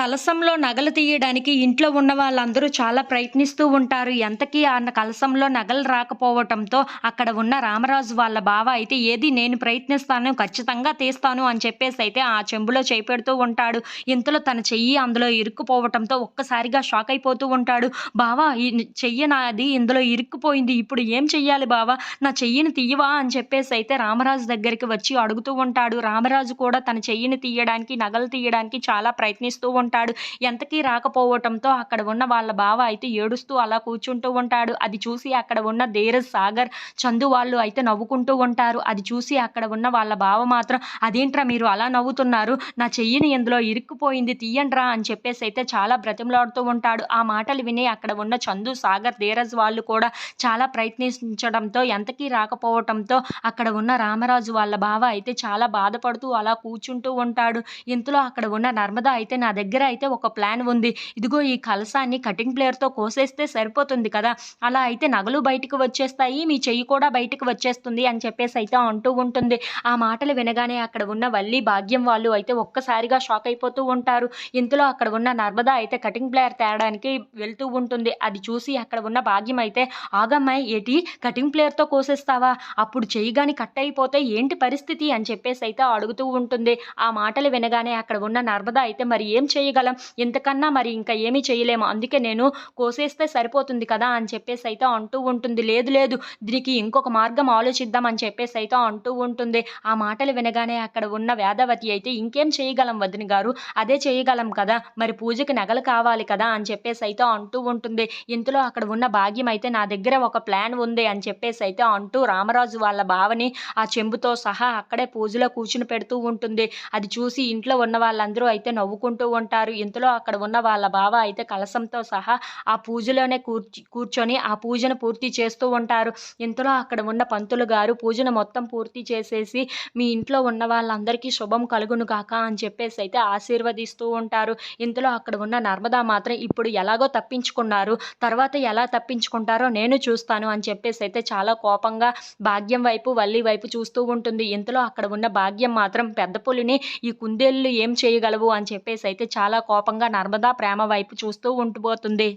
కలశంలో నగలు తీయడానికి ఇంట్లో ఉన్న వాళ్ళందరూ చాలా ప్రయత్నిస్తూ ఉంటారు. ఎంతకీ ఆ కలశంలో నగలు రాకపోవటంతో అక్కడ ఉన్న రామరాజు వాళ్ళ బావ అయితే ఏది నేను ప్రయత్నిస్తాను ఖచ్చితంగా తీస్తాను అని చెప్పేసి అయితే ఆ చెంబులో చేపెడుతూ ఉంటాడు. ఇంతలో తన చెయ్యి అందులో ఇరుక్కుపోవటంతో ఒక్కసారిగా షాక్ అయిపోతూ ఉంటాడు. బావా ఈ చెయ్యి నాది ఇందులో ఇరుక్కుపోయింది. ఇప్పుడు ఏం చెయ్యాలి బావా? నా చెయ్యిని తీయవా? అని చెప్పేసి అయితే రామరాజు దగ్గరికి వచ్చి అడుగుతూ ఉంటాడు. రామరాజు కూడా తన చెయ్యిని తీయడానికి నగలు తీయడానికి చాలా ప్రయత్నిస్తూ ఉంటాడు. ఉంటాడు. ఎంతకీ రాకపోవటంతో అక్కడ ఉన్న వాళ్ళ బావ అయితే ఏడుస్తూ అలా కూర్చుంటూ ఉంటాడు. అది చూసి అక్కడ ఉన్న ధీరజ్ సాగర్ చందు వాళ్ళు అయితే నవ్వుకుంటూ ఉంటారు. అది చూసి అక్కడ ఉన్న వాళ్ళ బావ మాత్రం అదేంట్రా మీరు అలా నవ్వుతున్నారు? నా చెయ్యిని ఇందులో ఇరుక్కుపోయింది తీయండ్రా అని చెప్పేసి అయితే చాలా బ్రతిమలాడుతూ ఉంటాడు. ఆ మాటలు విని అక్కడ ఉన్న చందు సాగర్ ధీరజ్ వాళ్ళు కూడా చాలా ప్రయత్నించడంతో ఎంతకీ రాకపోవటంతో అక్కడ ఉన్న రామరాజు వాళ్ళ బావ అయితే చాలా బాధపడుతూ అలా కూర్చుంటూ ఉంటాడు. ఇంతలో అక్కడ ఉన్న నర్మదా అయితే నా దగ్గర దగ్గర అయితే ఒక ప్లాన్ ఉంది. ఇదిగో ఈ కలసాన్ని కటింగ్ ప్లేయర్తో కోసేస్తే సరిపోతుంది కదా. అలా అయితే నగలు బయటకు వచ్చేస్తాయి. మీ చెయ్యి కూడా బయటకు వచ్చేస్తుంది అని చెప్పేసి అయితే అంటూ ఉంటుంది. ఆ మాటలు వినగానే అక్కడ ఉన్న వల్లి భాగ్యం వాళ్ళు అయితే ఒక్కసారిగా షాక్ అయిపోతూ ఉంటారు. ఇంతలో అక్కడ ఉన్న నర్మదా అయితే కటింగ్ ప్లేయర్ తేడానికి వెళ్తూ ఉంటుంది. అది చూసి అక్కడ ఉన్న భాగ్యం అయితే ఆగమ్మాయి ఏటి? కటింగ్ ప్లేయర్తో కోసేస్తావా? అప్పుడు చెయ్యి కానీ కట్ అయిపోతే ఏంటి పరిస్థితి? అని చెప్పేసి అయితే అడుగుతూ ఉంటుంది. ఆ మాటలు వినగానే అక్కడ ఉన్న నర్మదా అయితే మరి ఏం చేయగలం. ఇంతకన్నా మరి ఇంకా ఏమీ చేయలేము. అందుకే నేను కోసేస్తే సరిపోతుంది కదా అని చెప్పేసి అయితే అంటూ ఉంటుంది. లేదు లేదు దీనికి ఇంకొక మార్గం ఆలోచిద్దాం అని చెప్పేసి అయితే అంటూ ఉంటుంది. ఆ మాటలు వినగానే అక్కడ ఉన్న వేదవతి అయితే ఇంకేం చేయగలం వదిన గారు? అదే చేయగలం కదా. మరి పూజకి నగలు కావాలి కదా అని చెప్పేసి అయితే అంటూ ఉంటుంది. ఇంతలో అక్కడ ఉన్న భాగ్యం అయితే నా దగ్గర ఒక ప్లాన్ ఉంది అని చెప్పేసి అయితే అంటూ రామరాజు వాళ్ళ బావని ఆ చెంబుతో సహా అక్కడే పూజలో కూర్చుని పెడుతూ ఉంటుంది. అది చూసి ఇంట్లో ఉన్న వాళ్ళందరూ అయితే నవ్వుకుంటూ ఉంటారు ఇంతలో అక్కడ ఉన్న వాళ్ళ బావ అయితే కలసంతో సహా ఆ పూజలోనే కూర్చి కూర్చొని ఆ పూజను పూర్తి చేస్తూ ఉంటారు. ఇంతలో అక్కడ ఉన్న పంతులు గారు పూజను మొత్తం పూర్తి చేసేసి మీ ఇంట్లో ఉన్న వాళ్ళందరికీ శుభం కలుగును కాక అని చెప్పేసి అయితే ఆశీర్వదిస్తూ ఉంటారు. ఇంతలో అక్కడ ఉన్న నర్మదా మాత్రం ఇప్పుడు ఎలాగో తప్పించుకున్నారు. తర్వాత ఎలా తప్పించుకుంటారో నేను చూస్తాను అని చెప్పేసి అయితే చాలా కోపంగా భాగ్యం వైపు వల్లి వైపు చూస్తూ ఉంటుంది. ఇంతలో అక్కడ ఉన్న భాగ్యం మాత్రం పెద్ద పులిని ఈ కుందేళ్ళు ఏం చేయగలవు అని చెప్పేసి అయితే చాలా కోపంగా నర్మదా ప్రేమ వైపు చూస్తూ ఉండిపోతుంది.